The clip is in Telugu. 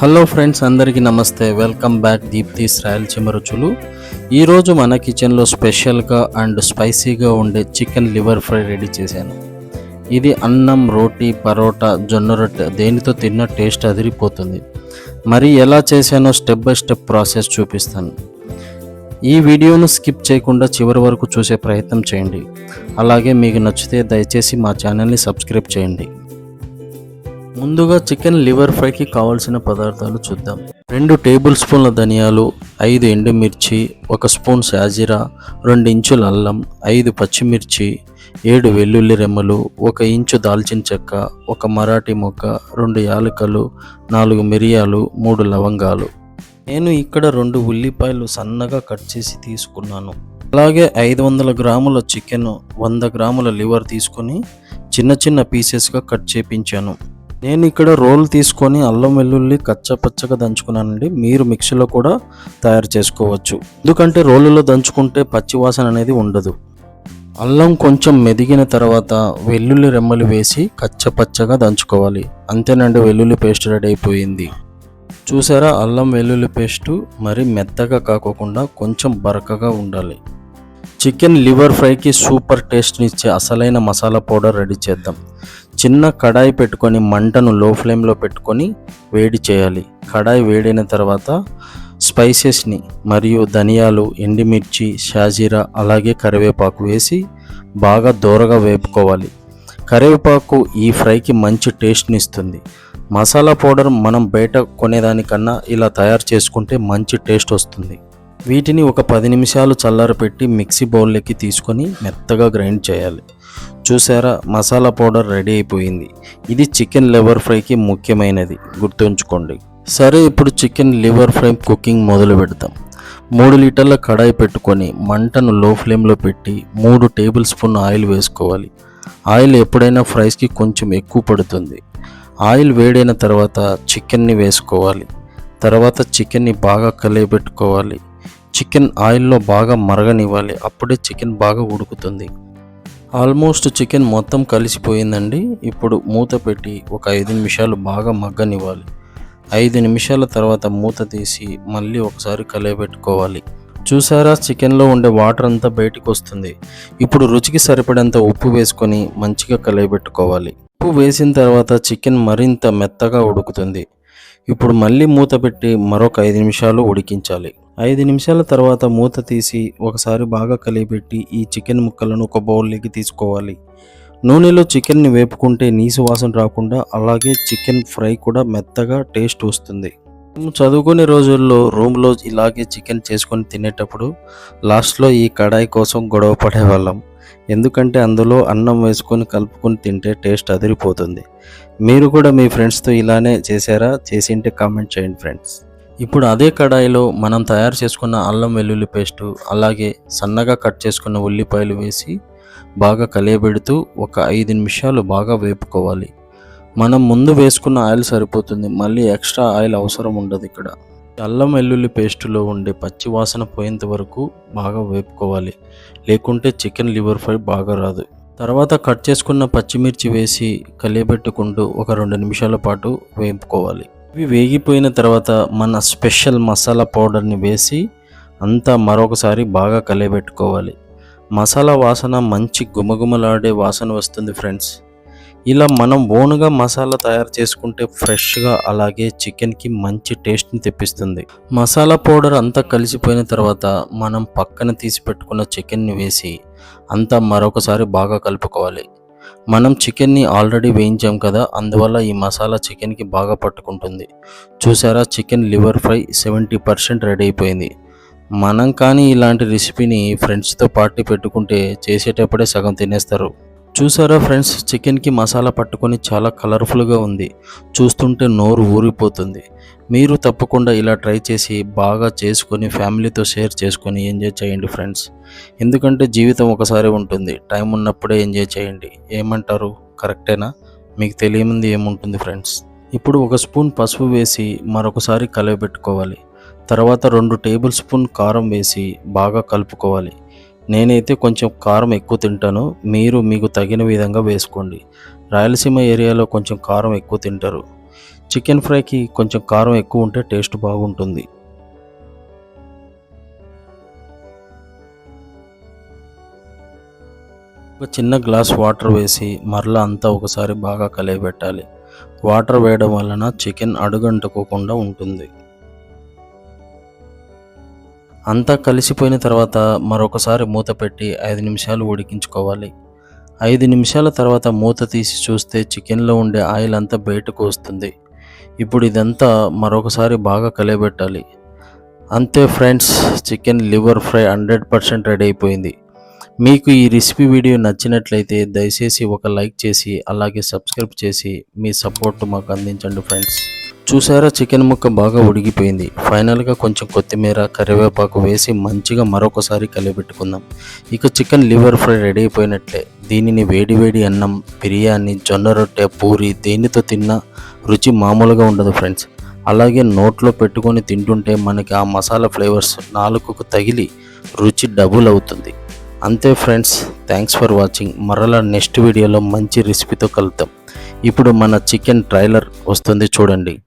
హలో ఫ్రెండ్స్ అందరికీ నమస్తే. వెల్కమ్ బ్యాక్ దీప్తిస్ రాయలసీమ రుచులు ఈరోజు మన కిచెన్లో స్పెషల్గా అండ్ స్పైసీగా ఉండే చికెన్ లివర్ ఫ్రై రెడీ చేశాను. ఇది అన్నం రోటీ పరోటా జొన్న రొట్టె దేనితో తిన్న టేస్ట్ అదిరిపోతుంది. మరి ఎలా చేశానో స్టెప్ బై స్టెప్ ప్రాసెస్ చూపిస్తాను. ఈ వీడియోను స్కిప్ చేయకుండా చివరి వరకు చూసే ప్రయత్నం చేయండి. అలాగే మీకు నచ్చితే దయచేసి మా ఛానల్ని సబ్స్క్రైబ్ చేయండి. ముందుగా చికెన్ లివర్ ఫ్రైకి కావాల్సిన పదార్థాలు చూద్దాం. రెండు టేబుల్ స్పూన్ల ధనియాలు ఐదు ఎండుమిర్చి ఒక స్పూన్ సాజీరా రెండు ఇంచుల అల్లం ఐదు పచ్చిమిర్చి ఏడు వెల్లుల్లి రెమ్మలు ఒక ఇంచు దాల్చిన చెక్క ఒక మరాఠీ మొక్క రెండు యాలకలు నాలుగు మిరియాలు మూడు లవంగాలు. నేను ఇక్కడ రెండు ఉల్లిపాయలు సన్నగా కట్ చేసి తీసుకున్నాను. అలాగే ఐదు వందల గ్రాముల చికెన్ వంద గ్రాముల లివర్ తీసుకొని చిన్న చిన్న పీసెస్గా కట్ చేపించాను. నేను ఇక్కడ రోల్ తీసుకొని అల్లం వెల్లుల్లి కచ్చపచ్చగా దంచుకున్నానండి. మీరు మిక్సీలో కూడా తయారు చేసుకోవచ్చు. ఎందుకంటే రోలులో దంచుకుంటే పచ్చి వాసన అనేది ఉండదు. అల్లం కొంచెం మెదిగిన తర్వాత వెల్లుల్లి రెమ్మలు వేసి కచ్చపచ్చగా దంచుకోవాలి. అంతేనండి వెల్లుల్లి పేస్ట్ రెడీ అయిపోయింది. చూసారా అల్లం వెల్లుల్లి పేస్టు మరి మెత్తగా కాకోకుండా కొంచెం బరకగా ఉండాలి. చికెన్ లివర్ ఫ్రైకి సూపర్ టేస్ట్ని ఇచ్చే అసలైన మసాలా పౌడర్ రెడీ చేద్దాం. చిన్న కడాయి పెట్టుకొని మంటను లో ఫ్లేమ్లో పెట్టుకొని వేడి చేయాలి. కడాయి వేడైన తర్వాత స్పైసెస్ని మరియు ధనియాలు ఎండుమిర్చి షాజీరా అలాగే కరివేపాకు వేసి బాగా దూరగా వేపుకోవాలి. కరివేపాకు ఈ ఫ్రైకి మంచి టేస్ట్ని ఇస్తుంది. మసాలా పౌడర్ మనం బయట కొనేదానికన్నా ఇలా తయారు చేసుకుంటే మంచి టేస్ట్ వస్తుంది. వీటిని ఒక పది నిమిషాలు చల్లారపెట్టి మిక్సీ బౌల్లోకి తీసుకొని మెత్తగా గ్రైండ్ చేయాలి. చూసారా? మసాలా పౌడర్ రెడీ అయిపోయింది. ఇది చికెన్ లివర్ ఫ్రైకి ముఖ్యమైనది. గుర్తుంచుకోండి. సరే ఇప్పుడు చికెన్ లివర్ ఫ్రై కుకింగ్ మొదలు పెడతాం. మూడు లీటర్ల కడాయి పెట్టుకొని మంటను లో ఫ్లేమ్లో పెట్టి మూడు టేబుల్ స్పూన్ ఆయిల్ వేసుకోవాలి. ఆయిల్ ఎప్పుడైనా ఫ్రైస్కి కొంచెం ఎక్కువ పడుతుంది. ఆయిల్ వేడైన తర్వాత చికెన్ని వేసుకోవాలి. తర్వాత చికెన్ని బాగా కలియబెట్టుకోవాలి. చికెన్ ఆయిల్లో బాగా మరగనివ్వాలి. అప్పుడే చికెన్ బాగా ఉడుకుతుంది. ఆల్మోస్ట్ చికెన్ మొత్తం కలిసిపోయిందండి. ఇప్పుడు మూత పెట్టి ఒక ఐదు నిమిషాలు బాగా మగ్గనివ్వాలి. ఐదు నిమిషాల తర్వాత మూత తీసి మళ్ళీ ఒకసారి కలియబెట్టుకోవాలి. చూసారా చికెన్లో ఉండే వాటర్ అంతా బయటకు వస్తుంది ఇప్పుడు రుచికి సరిపడేంత ఉప్పు వేసుకొని మంచిగా కలియబెట్టుకోవాలి. ఉప్పు వేసిన తర్వాత చికెన్ మరింత మెత్తగా ఉడుకుతుంది. ఇప్పుడు మళ్ళీ మూత పెట్టి మరొక ఐదు నిమిషాలు ఉడికించాలి. ఐదు నిమిషాల తర్వాత మూత తీసి ఒకసారి బాగా కలిపెట్టి ఈ చికెన్ ముక్కలను ఒక బౌల్లోకి తీసుకోవాలి. నూనెలో చికెన్ని వేపుకుంటే నీసు వాసన రాకుండా అలాగే చికెన్ ఫ్రై కూడా మెత్తగా టేస్ట్ వస్తుంది. చదువుకునే రోజుల్లో రూమ్లో ఇలాగే చికెన్ చేసుకొని తినేటప్పుడు లాస్ట్లో ఈ కడాయి కోసం గొడవ పడేవాళ్ళం. ఎందుకంటే అందులో అన్నం వేసుకొని కలుపుకొని తింటే టేస్ట్ అదిరిపోతుంది. మీరు కూడా మీ ఫ్రెండ్స్తో ఇలానే చేశారా? చేసింటే కామెంట్ చేయండి ఫ్రెండ్స్. ఇప్పుడు అదే కడాయిలో మనం తయారు చేసుకున్న అల్లం వెల్లుల్లి పేస్టు అలాగే సన్నగా కట్ చేసుకున్న ఉల్లిపాయలు వేసి బాగా కలియబెడుతూ ఒక ఐదు నిమిషాలు బాగా వేపుకోవాలి. మనం ముందు వేసుకున్న ఆయిల్ సరిపోతుంది. మళ్ళీ ఎక్స్ట్రా ఆయిల్ అవసరం ఉండదు ఇక్కడ. అల్లం వెల్లుల్లి పేస్టులో ఉండే పచ్చి వాసన పోయేంత వరకు బాగా వేపుకోవాలి. లేకుంటే చికెన్ లివర్ ఫ్రై బాగా రాదు. తర్వాత కట్ చేసుకున్న పచ్చిమిర్చి వేసి కలియబెట్టుకుంటూ ఒక రెండు నిమిషాల పాటు వేపుకోవాలి. ఇవి వేగిపోయిన తర్వాత మన స్పెషల్ మసాలా పౌడర్ని వేసి అంతా మరొకసారి బాగా కలియబెట్టుకోవాలి. మసాలా వాసన మంచి గుమగుమలాడే వాసన వస్తుంది ఫ్రెండ్స్. ఇలా మనం ఓన్గా మసాలా తయారు చేసుకుంటే ఫ్రెష్గా అలాగే చికెన్కి మంచి టేస్ట్ని తెప్పిస్తుంది. మసాలా పౌడర్ అంతా కలిసిపోయిన తర్వాత మనం పక్కన తీసి పెట్టుకున్న చికెన్ని వేసి అంతా మరొకసారి బాగా కలుపుకోవాలి. మనం చికెన్ని ఆల్రెడీ వేయించాం కదా అందువల్ల ఈ మసాలా చికెన్కి బాగా పట్టుకుంటుంది. చూసారా chicken liver fry seventy percent ready అయిపోయింది. మనం కానీ ఇలాంటి రెసిపీని ఫ్రెండ్స్తో పార్టీ పెట్టుకుంటే చేసేటప్పుడే సగం తినేస్తారు. చూసారా ఫ్రెండ్స్ చికెన్కి మసాలా పట్టుకొని చాలా కలర్ఫుల్గా ఉంది. చూస్తుంటే నోరు ఊరిపోతుంది. మీరు తప్పకుండా ఇలా ట్రై చేసి బాగా చేసుకొని ఫ్యామిలీతో షేర్ చేసుకొని ఎంజాయ్ చేయండి ఫ్రెండ్స్. ఎందుకంటే జీవితం ఒకసారి ఉంటుంది. టైం ఉన్నప్పుడే ఎంజాయ్ చేయండి. ఏమంటారు? కరెక్టేనా? మీకు తెలియముంది ఏముంటుంది ఫ్రెండ్స్? ఇప్పుడు ఒక స్పూన్ పసుపు వేసి మరొకసారి కలవబెట్టుకోవాలి. తర్వాత రెండు టేబుల్ స్పూన్ కారం వేసి బాగా కలుపుకోవాలి. నేనైతే కొంచెం కారం ఎక్కువ తింటాను. మీరు మీకు తగిన విధంగా వేసుకోండి. రాయలసీమ ఏరియాలో కొంచెం కారం ఎక్కువ తింటారు. చికెన్ ఫ్రైకి కొంచెం కారం ఎక్కువ ఉంటే టేస్ట్ బాగుంటుంది. ఒక చిన్న గ్లాస్ వాటర్ వేసి మరలా అంతా ఒకసారి బాగా కలియబెట్టాలి. వాటర్ వేయడం వలన చికెన్ అడుగంటుకోకుండా ఉంటుంది. అంతా కలిసిపోయిన తర్వాత మరొకసారి మూత పెట్టి ఐదు నిమిషాలు ఉడికించుకోవాలి. ఐదు నిమిషాల తర్వాత మూత తీసి చూస్తే చికెన్లో ఉండే ఆయిల్ అంతా బయటకు వస్తుంది. ఇప్పుడు ఇదంతా మరొకసారి బాగా కలియబెట్టాలి. అంతే friends chicken liver fry hundred percent ready అయిపోయింది. మీకు ఈ రెసిపీ వీడియో నచ్చినట్లయితే దయచేసి ఒక లైక్ చేసి అలాగే సబ్స్క్రైబ్ చేసి మీ సపోర్ట్ మాకు అందించండి ఫ్రెండ్స్. చూసారా చికెన్ ముక్క బాగా ఉడికిపోయింది. ఫైనల్గా కొంచెం కొత్తిమీర కరివేపాకు వేసి మంచిగా మరొకసారి కలిపెట్టుకుందాం. ఇక చికెన్ లివర్ ఫ్రై రెడీ అయిపోయినట్లే. దీనిని వేడివేడి అన్నం బిర్యానీ జొన్న రొట్టె పూరి దేనితో తిన్నా రుచి మామూలుగా ఉండదు ఫ్రెండ్స్. అలాగే నోట్లో పెట్టుకొని తింటుంటే మనకి ఆ మసాలా ఫ్లేవర్స్ నాలుకకు తగిలి రుచి డబుల్ అవుతుంది. అంతే ఫ్రెండ్స్. Thanks for watching. మరలా నెక్స్ట్ వీడియోలో మంచి రెసిపీతో కలుద్దాం. ఇప్పుడు మన చికెన్ ట్రైలర్ వస్తుంది చూడండి.